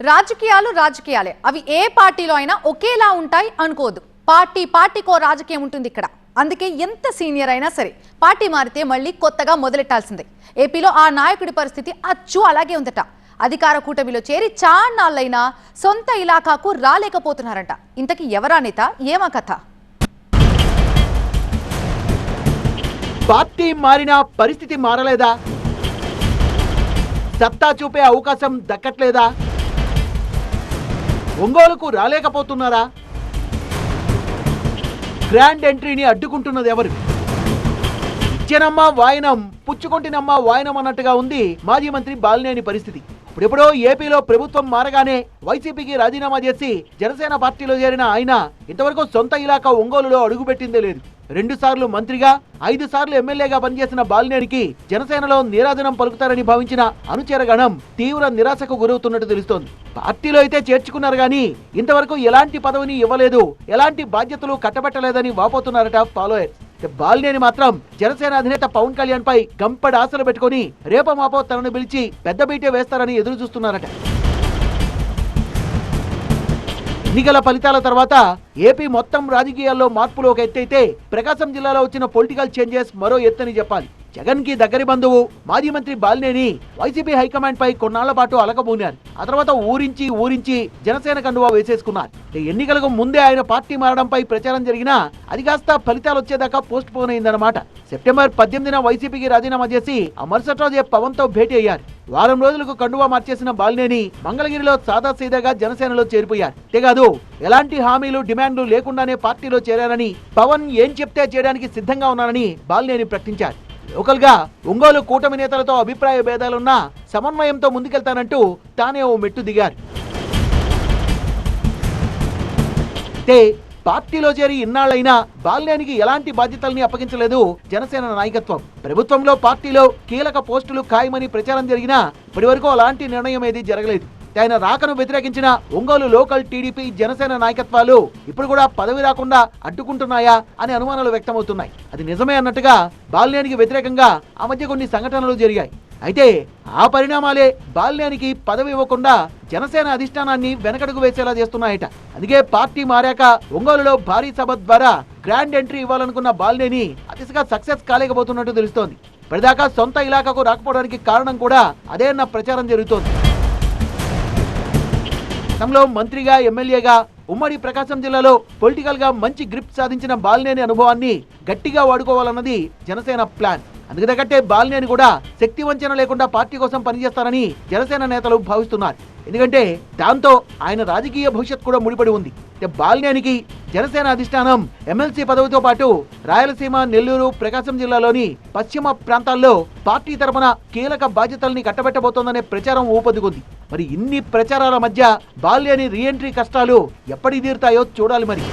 రాజకీయాలు రాజకీయాలే. అవి ఏ పార్టీలో అయినా ఒకేలా ఉంటాయి అనుకోదు పార్టీ పార్టీకో రాజకీయం ఉంటుంది ఇక్కడ. అందుకే ఎంత సీనియర్ అయినా సరే పార్టీ మారితే మళ్ళీ కొత్తగా మొదలెట్టాల్సిందే. ఏపీలో ఆ నాయకుడి పరిస్థితి అచ్చు అలాగే ఉందట. అధికార కూటమిలో చేరి చాన్నాళ్ళైనా సొంత ఇలాకాకు రాలేకపోతున్నారంట. ఇంతకీ ఎవరా నేత? ఏమా కథ? పార్టీ మారినా పరిస్థితి మారలేదా? సత్తా చూపే అవకాశం దక్కట్లేదా? ఒంగోలుకు రాలేకపోతున్నారా? గ్రాండ్ ఎంట్రీని అడ్డుకుంటున్నది ఎవరు? ఇచ్చెనమ్మ వాయనం పుచ్చుకొంటినమ్మ వాయనం అన్నట్టుగా ఉంది మాజీ మంత్రి బాలినేని పరిస్థితి. ఇప్పుడెప్పుడో ఏపీలో ప్రభుత్వం మారగానే వైసీపీకి రాజీనామా చేసి జనసేన పార్టీలో చేరిన ఆయన ఇంతవరకు సొంత ఇలాకా ఒంగోలులో అడుగుపెట్టిందే లేదు. రెండు సార్లు మంత్రిగా ఐదు సార్లు ఎమ్మెల్యేగా పనిచేసిన బాలినేనికి జనసేనలో నీరాజనం పలుకుతారని భావించిన అనుచరగణం తీవ్ర నిరాశకు గురవుతున్నట్టు తెలుస్తోంది. పార్టీలో అయితే చేర్చుకున్నారు గాని ఇంతవరకు ఎలాంటి పదవిని ఇవ్వలేదు ఎలాంటి బాధ్యతలు కట్టబెట్టలేదని వాపోతున్నారట ఫాలోయర్స్. బాలినేని మాత్రం జనసేన అధినేత పవన్ కళ్యాణ్ పై గంపడి ఆశలు పెట్టుకుని రేపమాపో తనను పిలిచి పెద్ద బీటే వేస్తారని ఎదురు చూస్తున్నారట ఎన్నికల ఫలితాల తర్వాత ఏపీ మొత్తం రాజకీయాల్లో మార్పులు ఒక ఎత్తైతే ప్రకాశం జిల్లాలో వచ్చిన పొలిటికల్ చేంజెస్ మరో ఎత్తని చెప్పాలి. జగన్కి దగ్గరి బంధువు మాజీ మంత్రి బాలినేని వైసీపీ హైకమాండ్ పై కొన్నాళ్ళ పాటు అలకబూనారు ఆ తర్వాత ఊరించి ఊరించి జనసేన కండువా వేసేసుకున్నారు. ఎన్నికలకు ముందే ఆయన పార్టీ మారడంపై ప్రచారం జరిగినా అది కాస్త ఫలితాలు వచ్చేదాకా పోస్ట్ పోన్ అయిందన్నమాట. సెప్టెంబర్ పద్దెనిమిదిన వైసీపీకి రాజీనామా చేసి ఆ మరుసటి రోజే పవన్తో భేటీ అయ్యారు. వారం రోజులకు కండువా మార్చేసిన బాలినేని మంగళగిరిలో సాదాసీదాగా జనసేనలో చేరిపోయారు. అంతేకాదు ఎలాంటి హామీలు డిమాండ్లు లేకుండానే పార్టీలో చేరారని పవన్ ఏం చెప్తే చేయడానికి సిద్ధంగా ఉన్నారని బాలినేని ప్రకటించారు. లోకల్గా ఒంగోలు కూటమి నేతలతో అభిప్రాయ భేదాలున్నా సమన్వయంతో ముందుకెళ్తానంటూ తానే ఓ మెట్టు దిగారు. అయితే పార్టీలో చేరి ఇన్నాళ్ళైనా బాల్యానికి ఎలాంటి బాధ్యతల్ని అప్పగించలేదు జనసేన నాయకత్వం. ప్రభుత్వంలో పార్టీలో కీలక పోస్టులు ఖాయమని ప్రచారం జరిగినా ఇప్పటివరకు అలాంటి నిర్ణయం ఏది జరగలేదు. ఆయన రాకను వ్యతిరేకించిన ఒంగోలు లోకల్ టీడీపీ జనసేన నాయకత్వాలు ఇప్పుడు కూడా పదవి రాకుండా అడ్డుకుంటున్నాయా అనే అనుమానాలు వ్యక్తమవుతున్నాయి. అది నిజమే అన్నట్టుగా బాల్యానికి వ్యతిరేకంగా ఆ మధ్య కొన్ని సంఘటనలు జరిగాయి. అయితే ఆ పరిణామాలే బాల్యానికి పదవి ఇవ్వకుండా జనసేన అధిష్టానాన్ని వెనకడుగు వేసేలా చేస్తున్నాయట. అందుకే పార్టీ మారాక ఒంగోలులో భారీ సభ ద్వారా గ్రాండ్ ఎంట్రీ ఇవ్వాలనుకున్న బాల్నేని అతిశగా సక్సెస్ కాలేకపోతున్నట్టు తెలుస్తోంది. ప్రదాకా సొంత ఇలాకాకు రాకపోవడానికి కారణం కూడా అదే అన్న ప్రచారం జరుగుతోంది. గతంలో మంత్రిగా ఎమ్మెల్యేగా ఉమ్మడి ప్రకాశం జిల్లాలో పొలిటికల్గా మంచి గ్రిప్ సాధించిన బాలినేని అనుభవాన్ని గట్టిగా వాడుకోవాలన్నది జనసేన ప్లాన్. అందుకు తగ్గట్టే బాలినేని కూడా శక్తి వంచన లేకుండా పార్టీ కోసం పనిచేస్తారని జనసేన నేతలు భావిస్తున్నారు. ఎందుకంటే దాంతో ఆయన రాజకీయ భవిష్యత్ కూడా ముడిపడి ఉంది. బాలినేనికి జనసేన అధిష్టానం ఎమ్మెల్సీ పదవితో పాటు రాయలసీమ నెల్లూరు ప్రకాశం జిల్లాలోని పశ్చిమ ప్రాంతాల్లో పార్టీ తరపున కీలక బాధ్యతల్ని కట్టబెట్టబోతోందనే ప్రచారం ఊపందుకుంది. మరి ఇన్ని ప్రచారాల మధ్య బాల్యని రీఎంట్రీ కష్టాలు ఎప్పటి తీరుతాయో చూడాలి మరి.